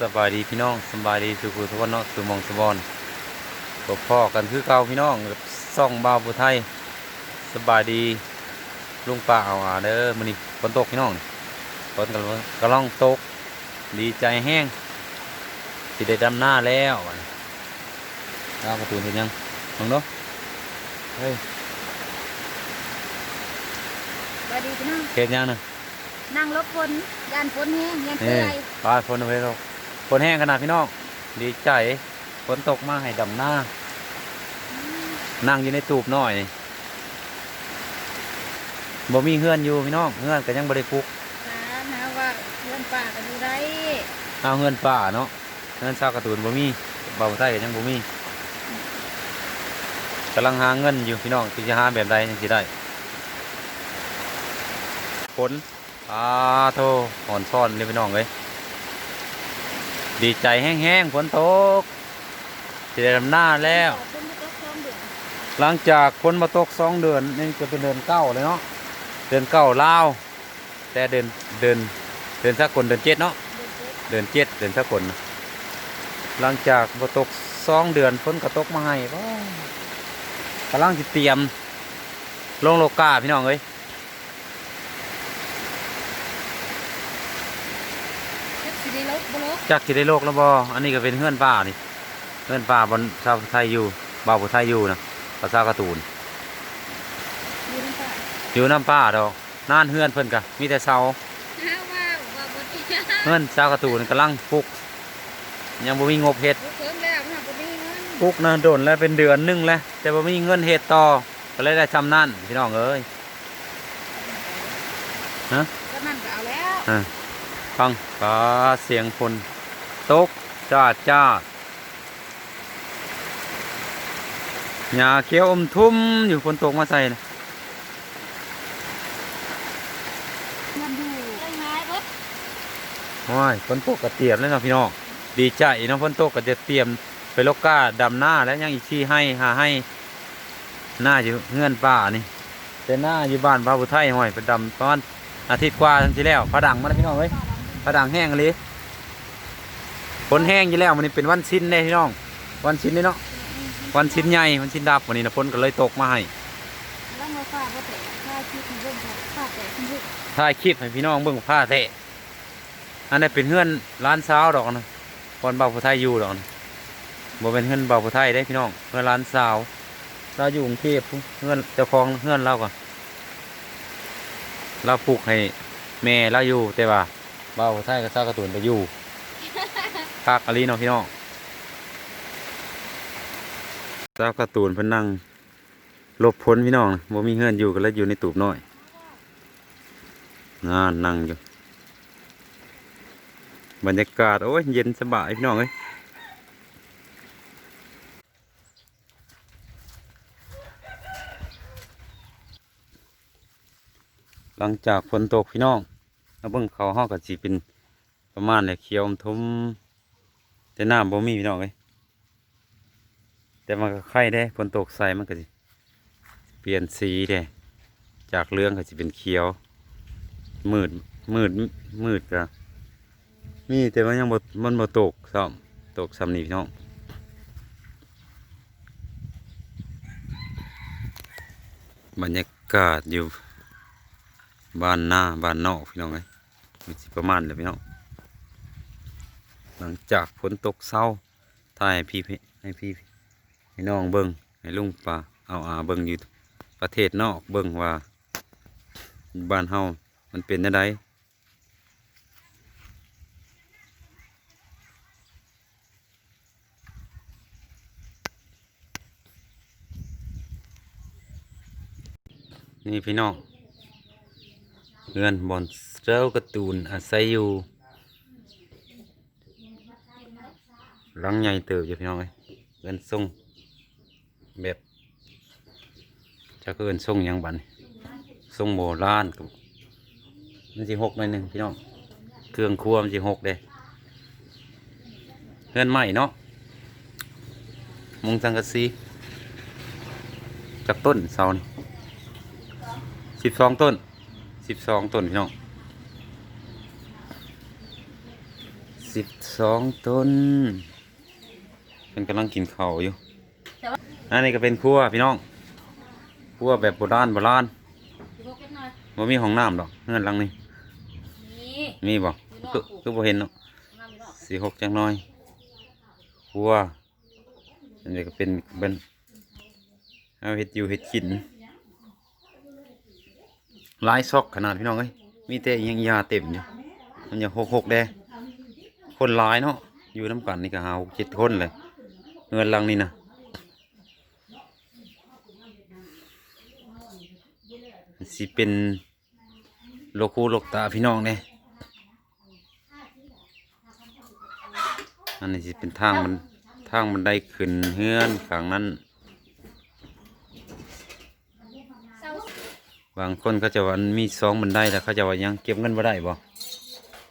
สบายดีพี่น้องสบายดีสุขุทุกคนเนาะสุหมองสุบอนพบพ่อกันคือเก่าพี่น้องกับซ่องบ่าวผู้ไทยสบายดีลุงป้าเอาอาเด้อมื้อนี้ฝนตกพี่น้องฝนกำลังกำลังตก ดีใจแห้งสิได้ดำหน้าแล้วบัดนี้เอาประตูเห็นยังมองเนาะเฮ้ยสวัสดีพี่น้องเห็นยังนะนั่งรถฝนยานฝนแห้งยันนี่เปื่อยปลาฝนเอาไว้ตก ฝนแห้งขนาดพี่น้อง ดีใจ ฝนตกมาให้ดำหน้า นั่งอยู่ในตูบน้อย บ่มีเฮือนอยู่พี่น้อง เฮือนก็ยังบ่ได้ปลุกถามหาว่าเพื่อนป่ากันอยู่ได้เอาเฮือนป่าเนาะ เฮือนชาวการ์ตูนบ่มีเบาใต้ก็ยังบ่มีกำลังหาเงินอยู่พี่น้องที่จะหาแบบใดจังสิได้ฝนอาโทหอนซ่อนเลยพี่น้องเอ้ย ดีใจแห้งๆฝนตกสิได้ดำหน้าแล้ว หลังจากฝนมาตกสองเดือนนี่จะเป็นเดือนเก้าเลยเนาะเดือนเก้าลาวแต่เดือนเดือนเดือนสากลเดือนเจ็ดเนาะเดือนเจ็ดเดือนเจ็ดเดือนหลังจากมาตกสองเดือนฝนก็ตกมาให้ว้าวกำลังจะเตรียมลงโลกาพี่น้องเอ้ย เจ็ดสิ ได้ลบบ่ลบจักจะได้โลกแล้วบ่อันนี้ก็เป็นเฮือนป่านี่เฮือนป่าบนชาวไทยอยู่บ่าวผู้ไทยอยู่นะภาษาการ์ตูนอยู่น้ำป่าอยู่น้ำป่าดอกนานเฮือนเพิ่นกะมีแต่เสาหาว่าว่าบ่ติเงินชาวการ์ตูนกำลังปลุก ยังบ่มีงบเฮ็ดบ่เพิ่มแล้วมันบ่มีเงินปลุกนะโดนแล้วเป็นเดือนหนึงแล้ว แต่บ่มีเงินเฮ็ดต่อก็เลยได้ทำนั่นพี่น้องเอ้ยฮะก็นั่นก็เอาแล้ว ฟังฟ้าเสียงฝนตกจ้าดจ้าดหญ้าเขียวอมทุ่มอยู่ฝนตกมาใส่นะเงินอยู่ได้ไงเบิดโอ้ยฝนตกก็เตรียมแล้วเนาะพี่น้องดีใจเนาะฝนตกก็จะเตรียมไปลกก้าดำหน้าแล้วยังอีกที่ให้หาให้หน้าอยู่เงื่อนป่านี่แต่หน้าอยู่บ้านพระบุไทยห้อยไปดำประมาณอาทิตย์กว่าทั้งที่แล้วพระดังมาแล้วพี่น้องเอ้ย พระดังแห้งเลยฝนแห้งอยู่แล้วมันนี้เป็นวันชิ้นเลยพี่น้อง วันชิ้นนี่เนาะ วันชิ้นใหญ่ วันชิ้นดับวันนี้นะฝนก็เลยตกมาให้แล้วมาฟ้าบ่แตกฟ้าคิดมันเบิ่งค่ะฟ้าแตกมันเบิ่งถ่ายคลิปให้พี่น้องเบิ่งผ้าเทะอันนี้เป็นเฮือนร้านเช้าวดอกนะคนเบาผู้ไทยอยู่ดอกนะบ่เป็นเฮือนเบาผู้ไทยได้พี่น้อง เฮือนร้านสาวเราอยู่กรุงเทพพุ่นเฮือนเจ้าของเฮือนเราก่อนเราปลูกให้แม่เราอยู่แต่ว่า เบาผู้ไทยกับซาวการะตูนไปอยู่ภาคอลีเนาะพี่น้องซาวการะตูนเพิ่นนั่งหลบพ้นพี่น้องบ่มีเฮือนอยู่ก็เลยอยู่ในตูบน้อยงานนั่งอยู่ บรรยากาศ โอ้ยเย็นสบายพี่น้องเอ้ยหลังจากฝนตกพี่น้องแล้ว เบิ่งเขาห้อกับสีเป็นประมาณเนี่ยเขียวอมทุมแต่น้ำบ่มีพี่น้องเอ้ยแต่มันก็ไข่ได้ฝนตกใส่มันก็สิเปลี่ยนสีเด้จากเหลืองก็สิเป็นเขียว มืดมืดมืดก็มีแต่ว่ายังบ่มันบ่ตกซ้ำตกซ้ำนี่พี่น้องบรรยากาศอยู่บ้านหน้าบ้านนอกพี่น้องเอ้ย สิประมาณเลยพี่น้องหลังจากฝนตกเศร้าถ่ายพี่ให้พี่ให้น้องเบิ่งให้ลุงป่าเอาอาเบิ่งอยู่ประเทศนอกเบิ่งว่า บ้านเฮามันเป็นยังไงนี่พี่น้องเงินบอน เจ้าการ์ตูนอาศัยอยู่หลังใหญ่เติบอยู่พี่น้องเอ้ยเงินทรงแบบจะเกินทรงยังบันทรงโบราณกับมันสิหกหน่อยหนึ่งพี่น้องเครื่องครัวมันสิหกเด้เพื่อนใหม่เนาะมุงสังกะสีจากต้นเสานี่สิบสองต้นสิบสองต้นพี่น้อง สิบสองต้นเป็นกำลังกินข้าวอยู่แต่ว่าอันนี้ก็เป็นครัวพี่น้องครัวแบบโบราณโบราณสิพกเล็กน้อยบ่มีห้องน้ำดอกเงื่อนหลังนี้มีบ่คือคือบ่เห็นเนาะสีหกจังน้อยครัวอันนี้ก็เป็นเป็นเอาเห็ดอยู่เห็ดกินลายซอกขนาดพี่น้องเอ้ยมีแต่ยังยาเต็มอยู่มันยังหกหกแด คนหลายเนาะอยู่น้ำกันนี่ก็หาหกเจ็ดคนเลยเงินลังนี่นะสิเป็นโลคูโลกตาพี่น้องเนี่ยอันนี้สิเป็นทางมันทางมันได้ขึ้นเฮือนฝั่งนั้น บางคนก็จะว่ามีสองบันไดแล้วเขาจะว่ายังเก็บเงินบ่ได้บ่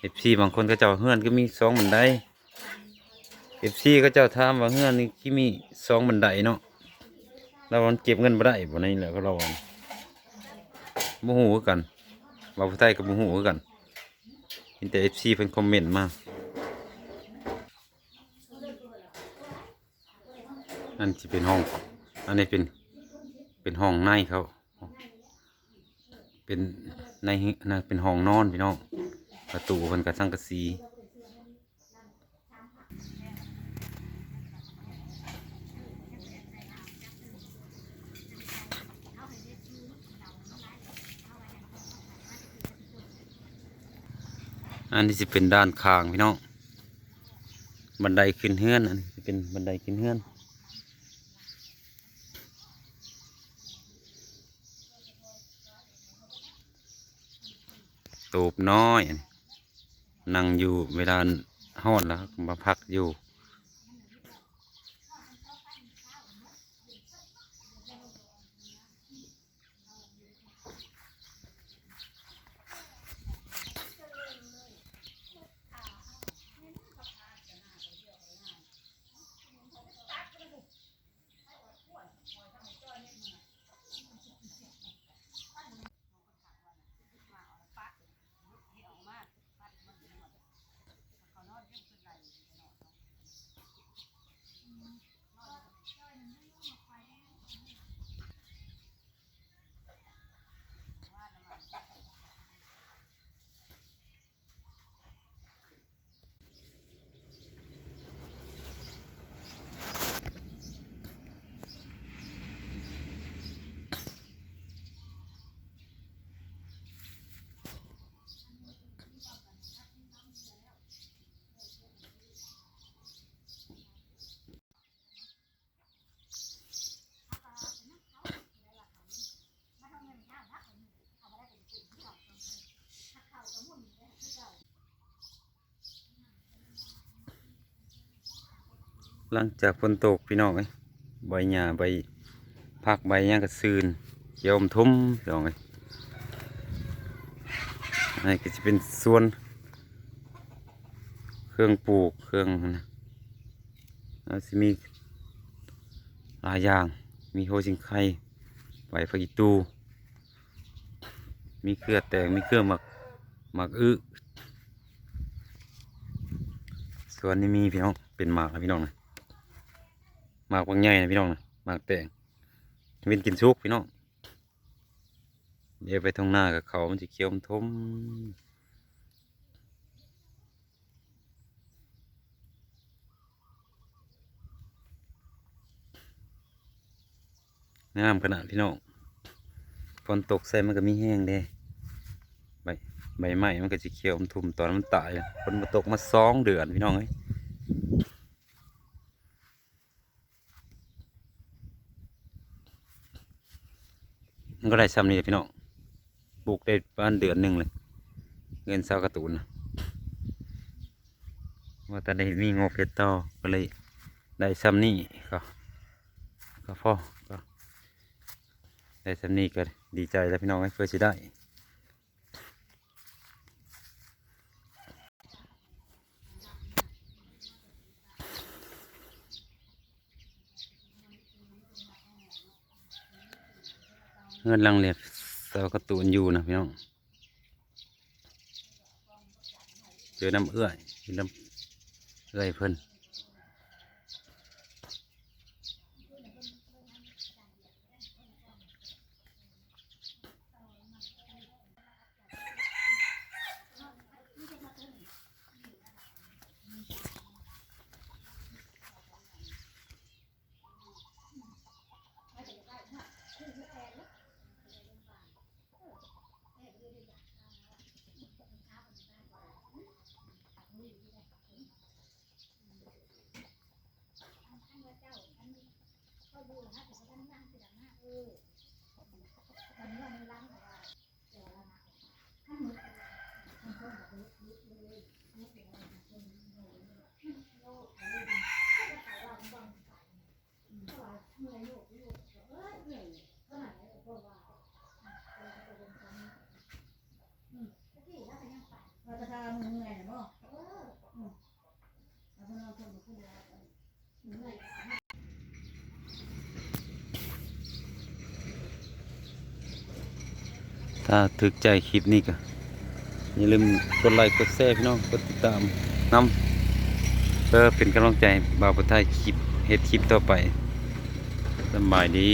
เอฟซีบางคนก็จะว่าเฮือนก็มีสองบันไดเอฟซีก็จะถามว่าเฮือนนี่ที่มีสองบันไดเนาะแล้วมันเก็บเงินบ่ได้บ่นี่แหละก็เราว่าบ่ฮู้คือกันว่าผู้ไทยก็บ่ฮู้คือกันเห็นแต่เอฟซีเพิ่นคอมเมนต์มาอันที่เป็นห้อง อันนี้เป็น เป็นห้องในเขา เป็นในนะเป็นห้องนอนพี่น้อง ประตูมันกระสังกะสีอันนี้จะเป็นด้านข้างพี่น้อง บันไดขึ้นเฮือนอันนี้จะเป็นบันไดขึ้นเฮือน ตูบน้อยอัน นั่งอยู่เวลาห้อนแล้วมาพักอยู่ หลังจากฝนตกพี่น้องเอ้ใบหญ้าใบผักใบหญ้ากระซืนเขียวมทุ่มพี่น้องเอ้ยอันนี้ก็จะเป็นส่วน เครื่องปลูกเครื่องนะแล้วสิมีหลายอย่างมีโฮจิงไข่ใบฟักตู มีเครือแตงมีเครือหมักหมักอึส่วนนี้มีพี่น้องเป็นหมากนะพี่น้องนะ หมากบางใหญ่นะพี่น้องนะหมากแตงเวินกินซุกพี่น้องเดี๋ยวไปทางหน้ากับเขามันจะเขียวมันทมงามขนาดพี่น้องฝนตกใส่มันก็มีแห้งเด้ใบใบไม้มันก็จะเขียวมันทุ่มตอนมันตายฝนมาตกมาสองเดือนพี่น้องเอ้ย มันก็ได้ซ้ำนี่แหละพี่น้องปลูกได้ประมาณเดือนหนึ่งเลย เงินเศร้ากระตูนนะว่าแต่ได้มีงบเพชรต่อก็เลยได้ซ้ำนี่ก็ก็พอก็ได้ซ้ำนี่ก็ดีใจแล้วพี่น้องให้เพื่อสิได้ เงินลังเลียเสากระตูนอยู่นะพี่น้องเจอน้ำเอื้อยอยู่น้ำเอ้อยเพิ่น เราจะทำเมื่อยเนาะอืมแล้วพอเราทำขึ้นแล้วเมื่อย ถ้าถึกใจคลิปนี้ก็อย่าลืมกดไลค์กดแชร์พี่น้องกดติดตามน้ำเพื่อเป็นกำลังใจบ่าวผู้ไทยคลิปเฮ็ดคลิปต่อไปสำบายดี